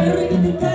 Carrega you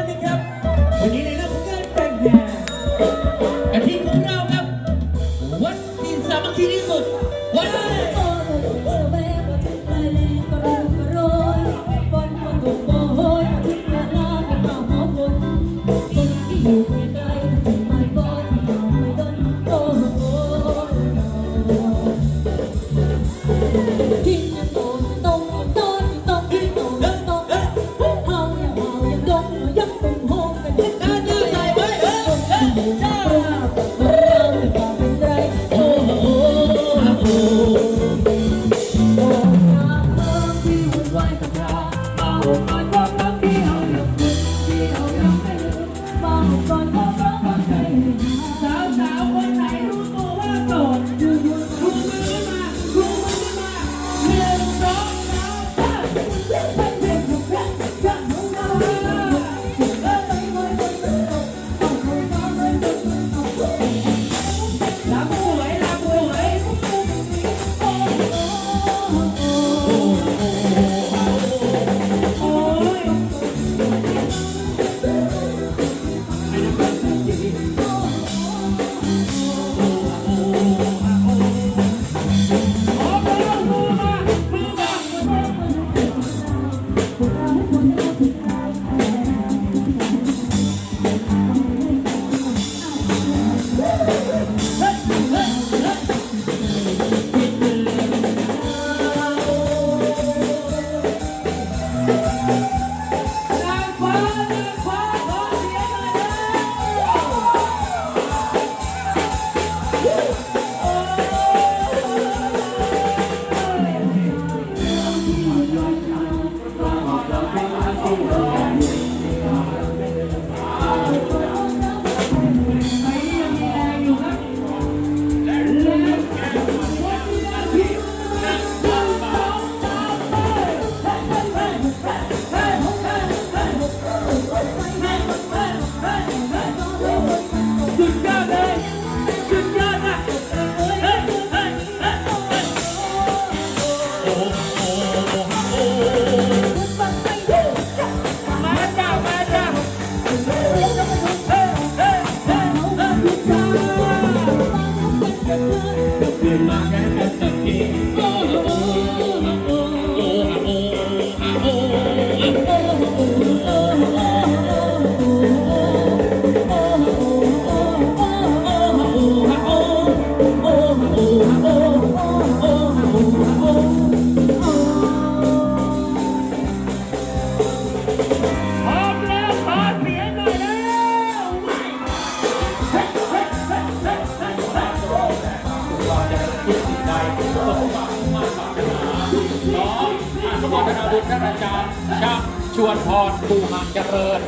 คุณท่านอาจารย์ชักชวนพรภูมังเจริญ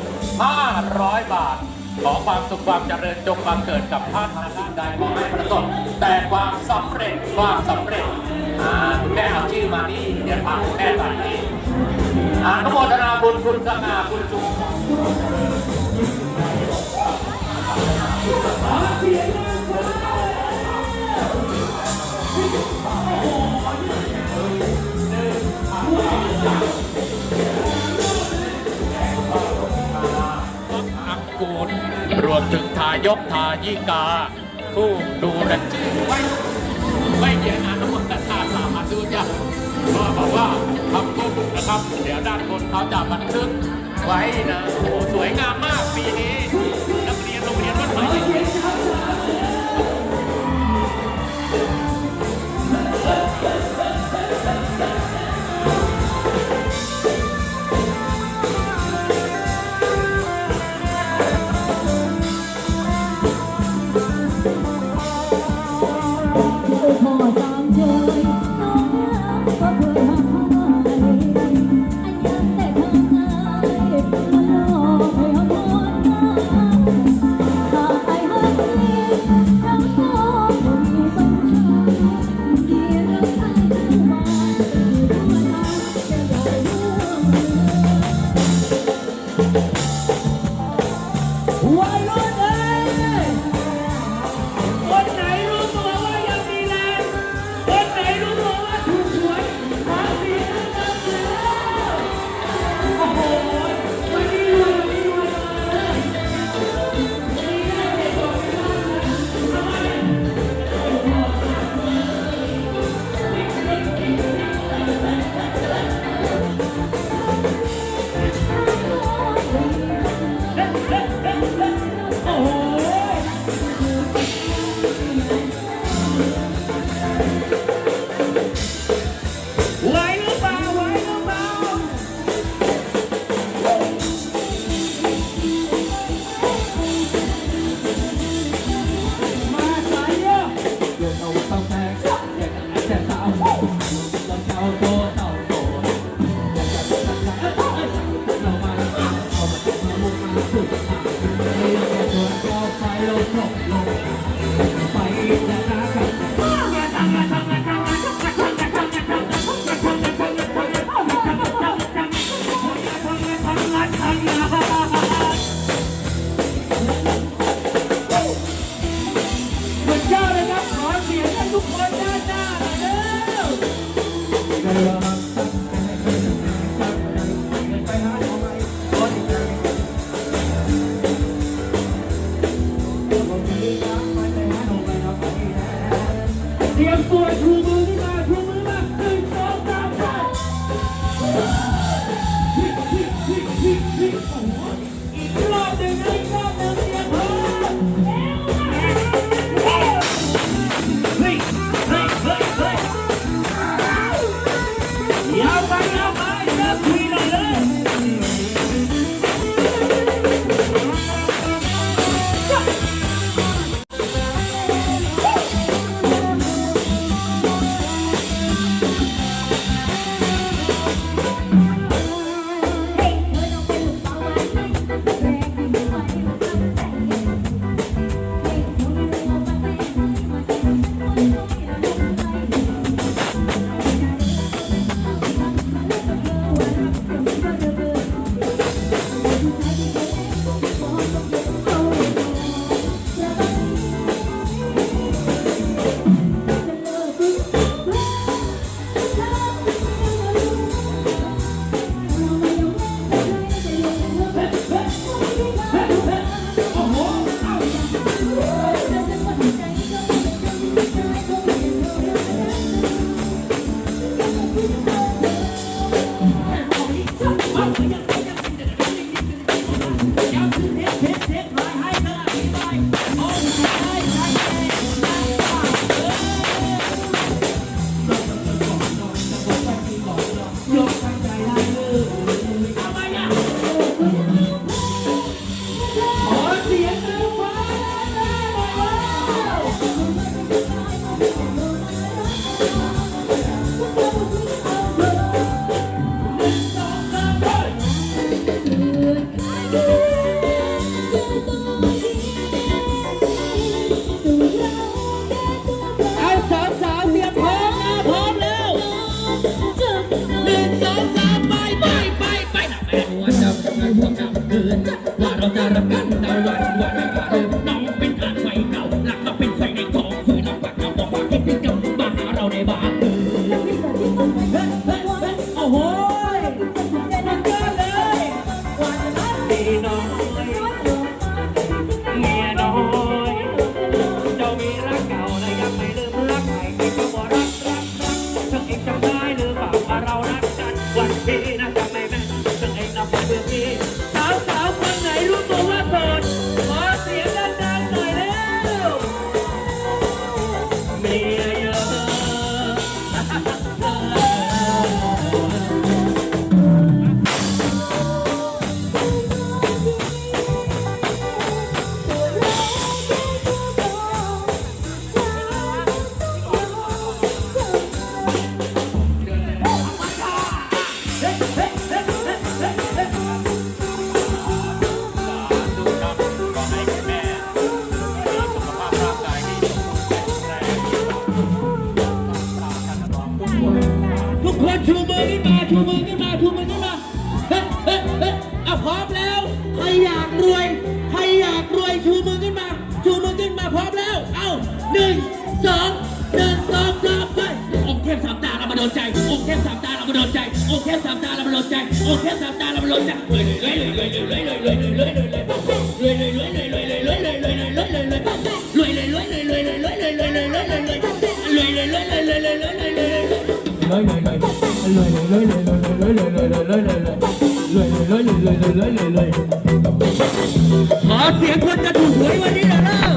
500 บาท ขอความสุขความเจริญจงบังเกิดกับท่านทางด้านใดขอให้ประสบแต่ความสำเร็จความสำเร็จคุณแม่เอาชื่อมานี่เดี๋ยวพาคุณแม่ไปนี่อานุโมทนาบุญคุณสง่าคุณจุ๊ อังกูลรวมถึงทายกทายิกา ผู้ดูแลชื่อไว้ไม่เขียนอนุมัติทาสามาดูจ้ะก็บอกว่าทำโกบุกนะครับ เดี๋ยวด้านบนเขาจะบันทึกไว้นะโอ้สวยงามมากปีนี้ you. เลยเลยขอเสียงคนจะถูกหวยวันนี้หน่อยเร็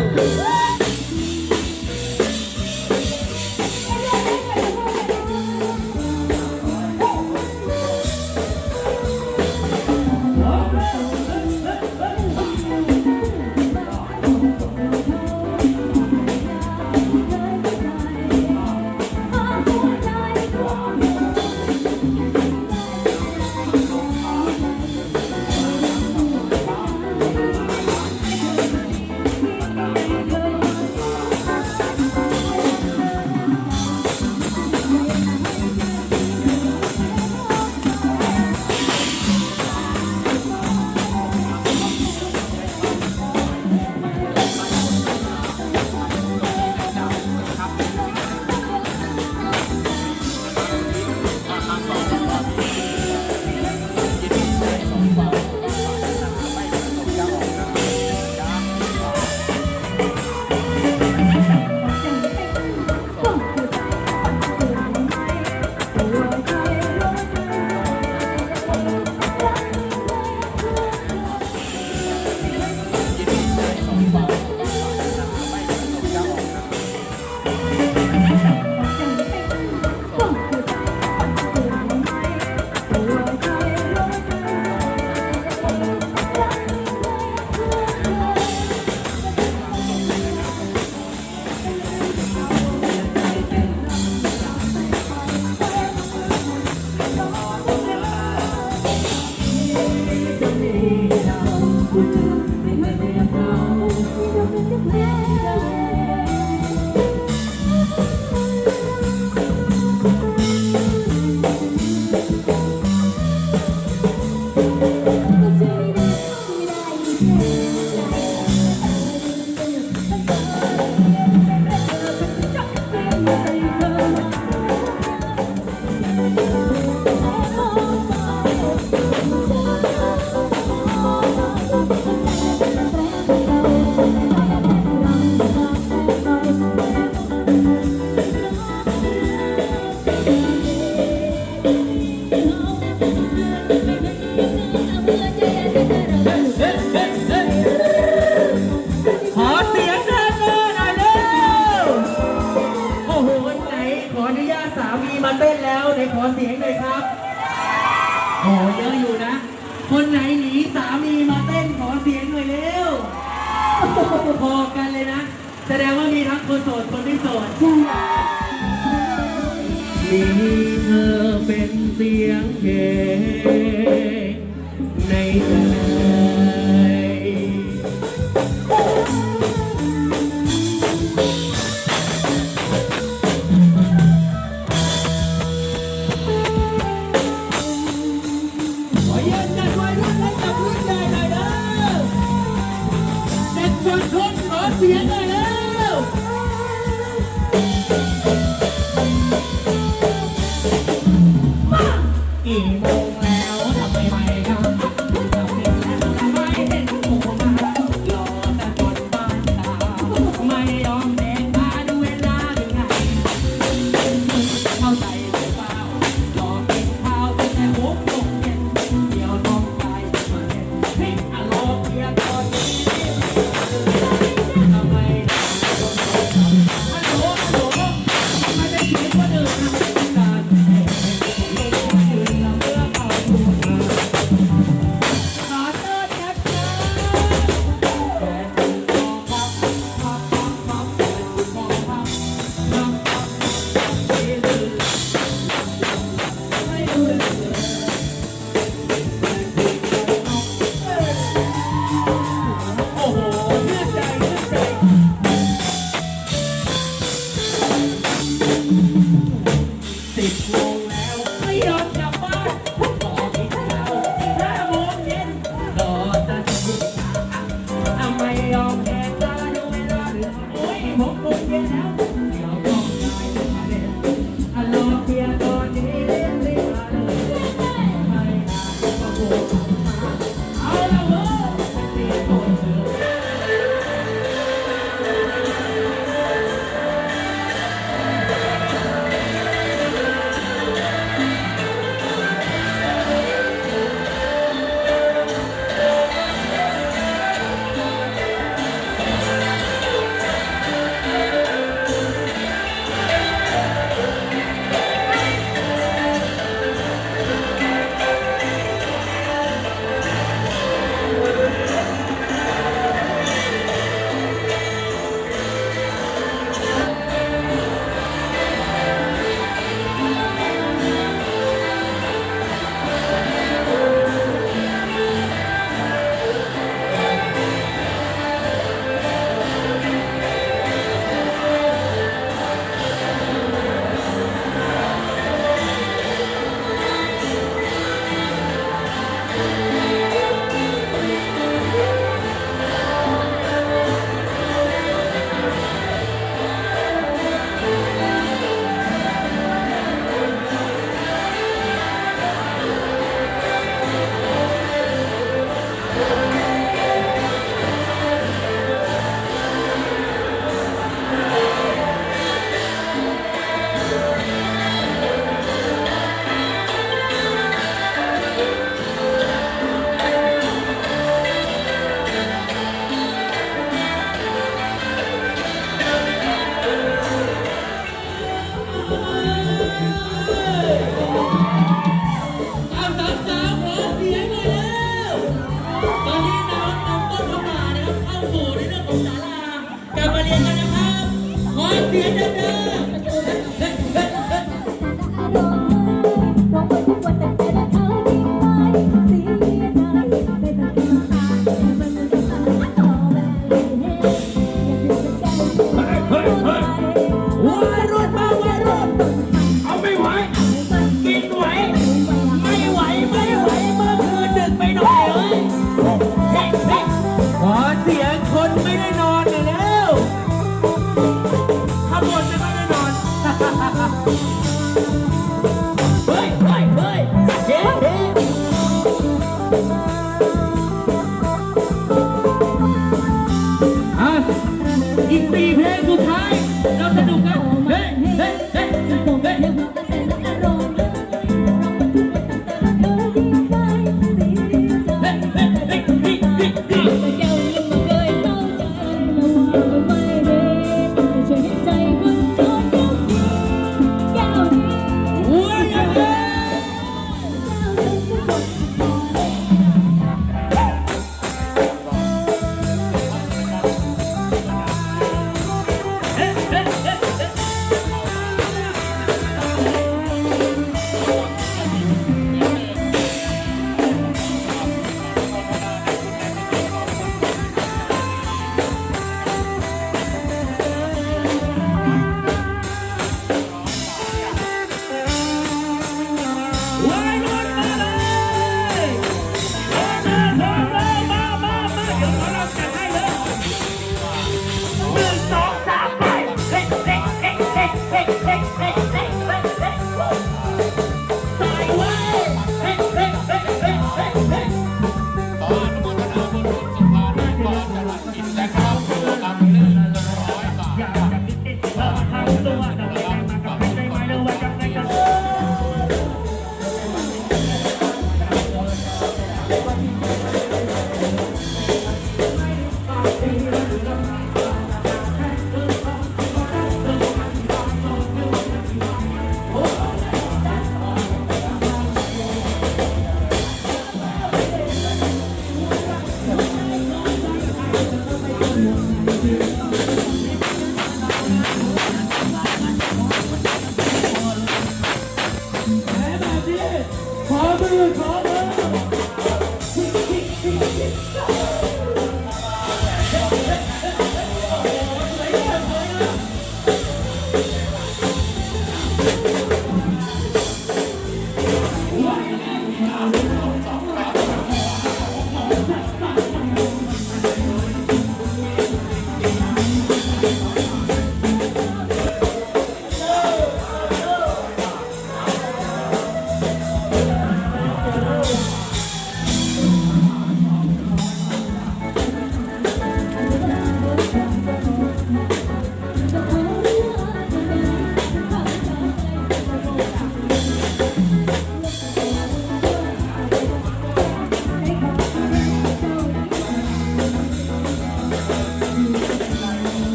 เ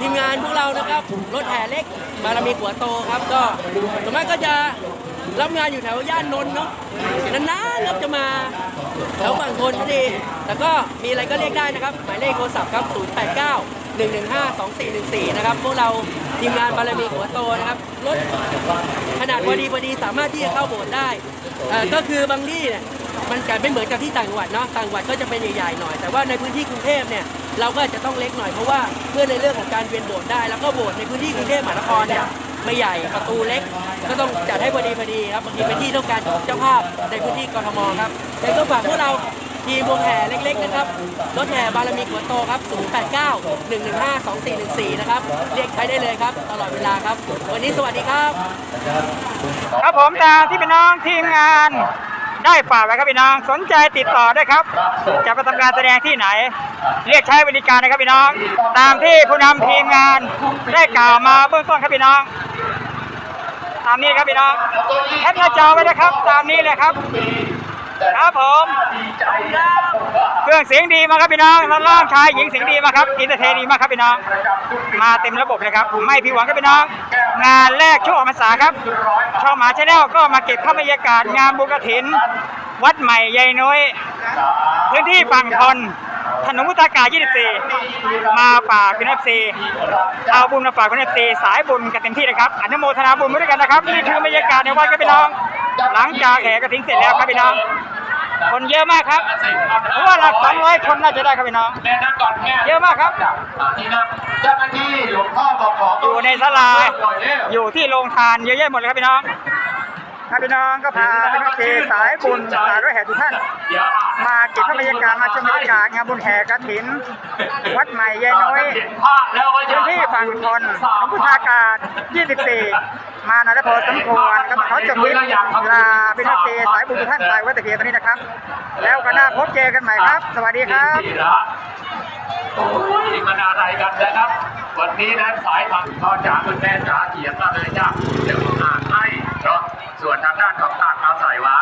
ทีมงานพวกเรานะครับรถแห่เล็กบารมีขัวโตครับก็ส่วนมากก็จะรับงานอยู่แถวย่านนนท์เนาะนานๆครับจะมาแถวฝั่งทนพอดีแต่ก็มีอะไรก็เรียกได้นะครับ หมายเลขโทรศัพท์ครับ 089 115 2414 นะครับ พวกเราทีมงานบารมีขัวโตนะครับ รถขนาดพอดีพอดีสามารถที่จะเข้าโบสถ์ได้ ก็คือบางที่เนี่ยมันกลายเป็นเหมือนกับที่ต่างจังหวัดเนาะ ต่างจังหวัดก็จะเป็นใหญ่ๆหน่อย แต่ว่าในพื้นที่กรุงเทพเนี่ย เราก็จะต้องเล็กหน่อยเพราะว่าเพื่อในเรื่องของการเวียนโบสถ์ได้แล้วก็โบสถ์ในพื้นที่กรุงเทพมหานครเนี่ยไม่ใหญ่ประตูเล็ก ก็ต้องจัดให้พอดีพอดีครับบางทีเป็นที่ต้องการของเจ้าภาพในพื้นที่กรทมครับยังก็ฝากพวกเราทีมวงแห่เล็กๆนะครับรถแห่บารมีขัวโตครับ 089 115 2414 นะครับ เรียกใช้ได้เลยครับ ตลอดเวลาครับ วันนี้สวัสดีครับ ครับผมตาที่พี่น้องทีมงาน ได้ฝากไว้ครับพี่น้อง สนใจติดต่อได้ครับ จะไปทำการแสดงที่ไหน เรียกใช้บริการนะครับพี่น้อง ตามที่ผู้นำทีมงานได้กล่าวมาเบื้องต้นครับพี่น้อง ตามนี้ครับพี่น้องแคปหน้าจอไว้นะครับ ตามนี้เลยครับ ครับผมเครื่องเสียงดีมากครับพี่น้องท่านล่างชายหญิงเสียงดีมากครับอินเตอร์เทนดีมากครับพี่น้อง มาเต็มระบบเลยครับไม่ผิดหวังครับพี่น้อง งานแรกช่วงออกพรรษาครับช่องหมาชาแนลก็มาเก็บภาพบรรยากาศงานบุญกฐิน วัดใหม่ใยน้อยพื้นที่ฝั่งทนถนนมุตากา 24 มาฝากคุณเอฟซีเอาบุญมาฝากคุณเอฟซีสายบุญกันเต็มที่นะครับอนุโมทนาบุญด้วยกันนะครับ นี่คือบรรยากาศในวัดครับพี่น้อง หลังจากแห่กระถิ่นเสร็จแล้วครับพี่น้อง คนเยอะมากครับเพราะว่าหลัก200คนน่าจะได้ครับพี่น้องแม่นั่งก่อนแม่เยอะมากครับ ที่นั่งเจ้าหน้าที่หลวงพ่อบอกขออยู่ในศาลาหน่อยเร็วอยู่ที่โรงทานเยอะแยะหมดเลยครับพี่น้อง ครับพี่น้องก็พาเป็นเอสายบุญสายรถแห่ทุกท่านมาเก็บภาพบรรยากาศมาชมบรรยากาศงานบุญแห่กระถินวัดใหม่ยายน้อยเห็นภาพแล้วว่าพื้นที่ฝั่งทนหลวงพุทธากาศ24มานาได้พอสมควรก็ขอจบคลิปลาเป็นเอสายบุญทุกท่านไปว้แต่เพียงเท่านี้นะครับ แล้วก็น่าพบเจอกันใหม่ครับ สวัสดีครับนี่นะโอ้ยมันอะไรกันนะครับ วันนี้นะสายพันธุ์พ่อจ๋าคุณแม่จ๋าเขียนมาเลยจ้ะเดี๋ยวผมอ่านให้ เนาะส่วนทางด้านของตากเอาใส่ไว้